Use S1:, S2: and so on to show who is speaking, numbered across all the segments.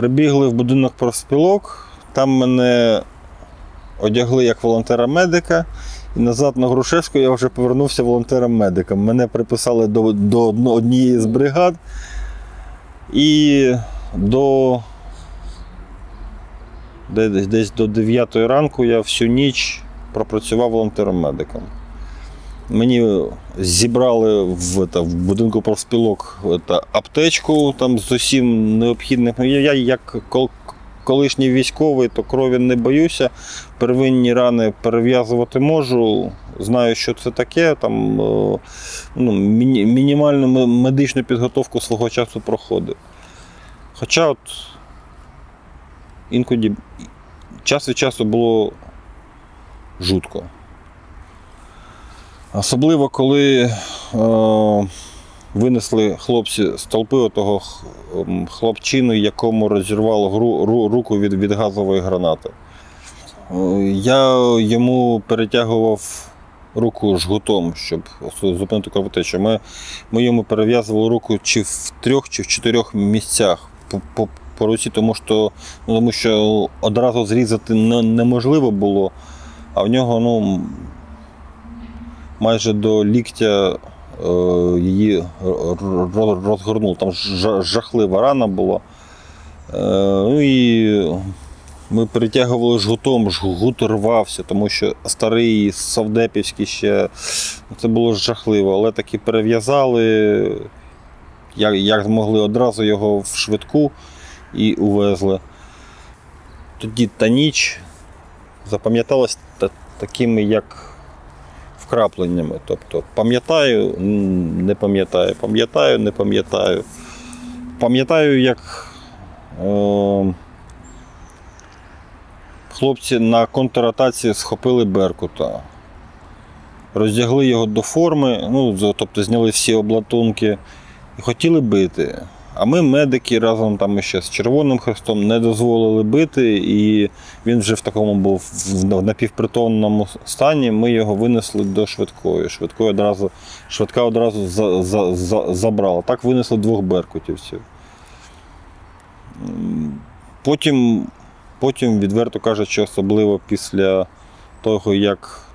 S1: Прибігли в будинок профспілок, там мене одягли як волонтера-медика. І назад на Грушевську я вже повернувся волонтером-медиком. Мене приписали до, до однієї з бригад. І до десь, десь до 9 ранку я всю ніч пропрацював волонтером-медиком. Мені зібрали в, та, в будинку профспілок та, аптечку там з усім необхідним. Я, як кол- колишній військовий, то крові не боюся. Первинні рани перев'язувати можу. Знаю, що це таке. Там, е, ну, міні- мінімальну медичну підготовку свого часу проходив. Хоча от інколи час від часу було жутко. Особливо, коли е, винесли хлопці з толпи отого хлопчину, якому розірвало гру, ру- руку від, від газової гранати. Е, Я йому перетягував руку жгутом, щоб зупинити кровотечу. Ми, ми йому перев'язували руку чи в трьох, чи в чотирьох місцях по, по, руці, тому що, ну, тому що одразу зрізати неможливо було, а в нього ну, майже до ліктя е, її розгорнув. Там жахлива рана була. Е, ну і ми перетягували жгутом, жгут рвався, тому що старий совдепівський ще це було жахливо, але таки перев'язали, як, як змогли одразу його в швидку і увезли. Тоді та ніч запам'яталась такими, як вкрапленнями. Тобто пам'ятаю, не пам'ятаю, пам'ятаю, не пам'ятаю. Пам'ятаю, як е, хлопці на контратаці схопили Беркута, роздягли його до форми, ну, тобто зняли всі облатунки і хотіли бити. А ми, медики, разом там ще з Червоним Хрестом не дозволили бити, і він вже в такому був в напівпритомному стані. Ми його винесли до швидкої. Швидкої одразу, швидка одразу за, за, за, забрала. Так винесли двох беркутівців. Потім, потім, відверто кажучи, особливо після того, як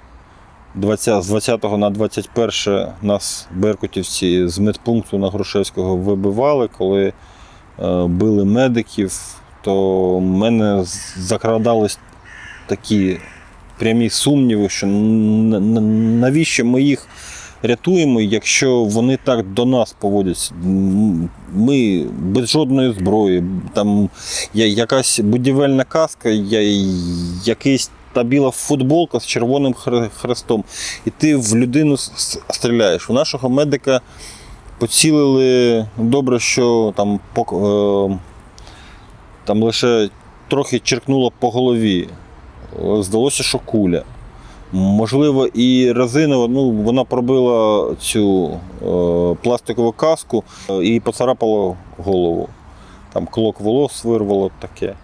S1: 20, з 20 на 21 нас беркутівці з медпункту на Грушевського вибивали, коли е, били медиків, то в мене закрадались такі прямі сумніви, що навіщо ми їх рятуємо, якщо вони так до нас поводяться. Ми без жодної зброї, там якась будівельна каска, якийсь та біла футболка з червоним хрестом, і ти в людину стріляєш. У нашого медика поцілили добре, що там, е, там лише трохи черкнуло по голові. Здалося, що куля. Можливо, і резинова, ну, вона пробила цю е, пластикову каску е, і поцарапала голову. Там клок волос вирвало таке.